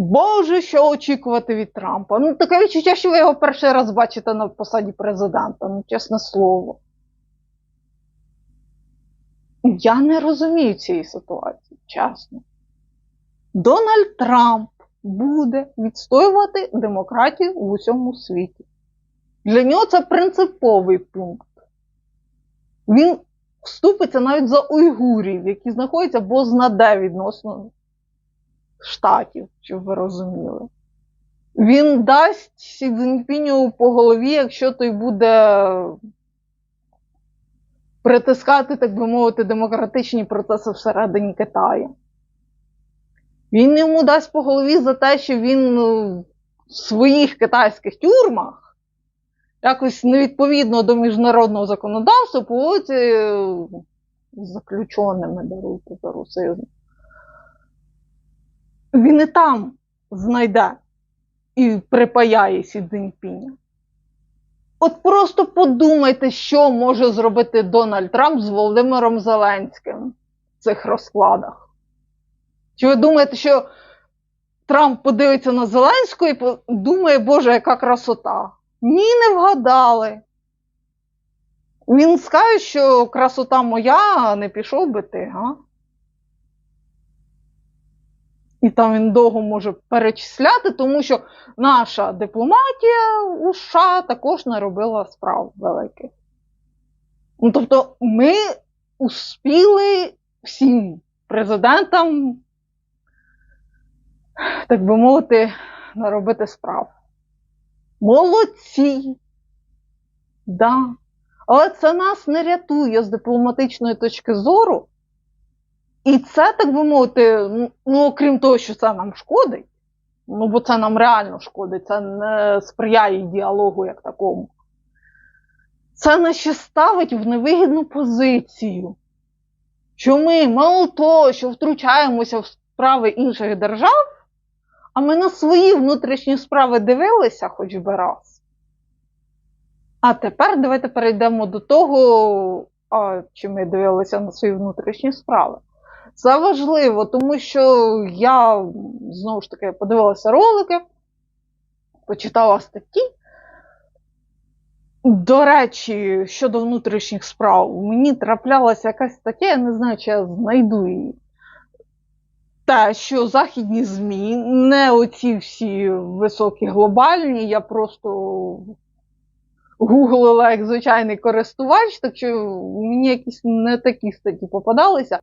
Боже, що очікувати від Трампа? Ну, таке відчуття, що ви його перший раз бачите на посаді президента, ну, чесне слово. Я не розумію цієї ситуації, чесно. Дональд Трамп буде відстоювати демократію в усьому світі. Для нього це принциповий пункт. Він вступиться навіть за уйгурів, які знаходяться бознаде відносно штатів, щоб ви розуміли. Він дасть Сі Цзіньпіню по голові, якщо той буде притискати, так би мовити, демократичні процеси всередині Китаю. Він йому дасть по голові за те, що він ну, в своїх китайських тюрмах якось невідповідно до міжнародного законодавства поводиться е, з заключеними даруйте за русизм. Він і там знайде і припаяє Сі Цзіньпіня. От просто подумайте, що може зробити Дональд Трамп з Володимиром Зеленським в цих розкладах. Чи ви думаєте, що Трамп подивиться на Зеленського і думає, Боже, яка красота? Ні, не вгадали. Він скаже, що красота моя, а не пішов би ти, га? І там він довго може перечисляти, тому що наша дипломатія у США також наробила справ великих. Ну, тобто, ми успіли всім президентам, так би мовити, наробити справ. Молодці. Да. Але це нас не рятує з дипломатичної точки зору. І це, так би мовити, ну, окрім того, що це нам шкодить, ну бо це нам реально шкодить, це не сприяє діалогу як такому. Це нас ще ставить в невигідну позицію. Що ми, мало того, що втручаємося в справи інших держав, а ми на свої внутрішні справи дивилися хоч би раз. А тепер давайте перейдемо до того, а, чи ми дивилися на свої внутрішні справи. Це важливо, тому що я знову ж таки подивилася ролики, почитала статті. До речі, щодо внутрішніх справ, мені траплялася якась стаття, я не знаю, чи я знайду її. Те, що західні ЗМІ, не оці всі високі глобальні, я просто гуглила як звичайний користувач, так що мені якісь не такі статті попадалися.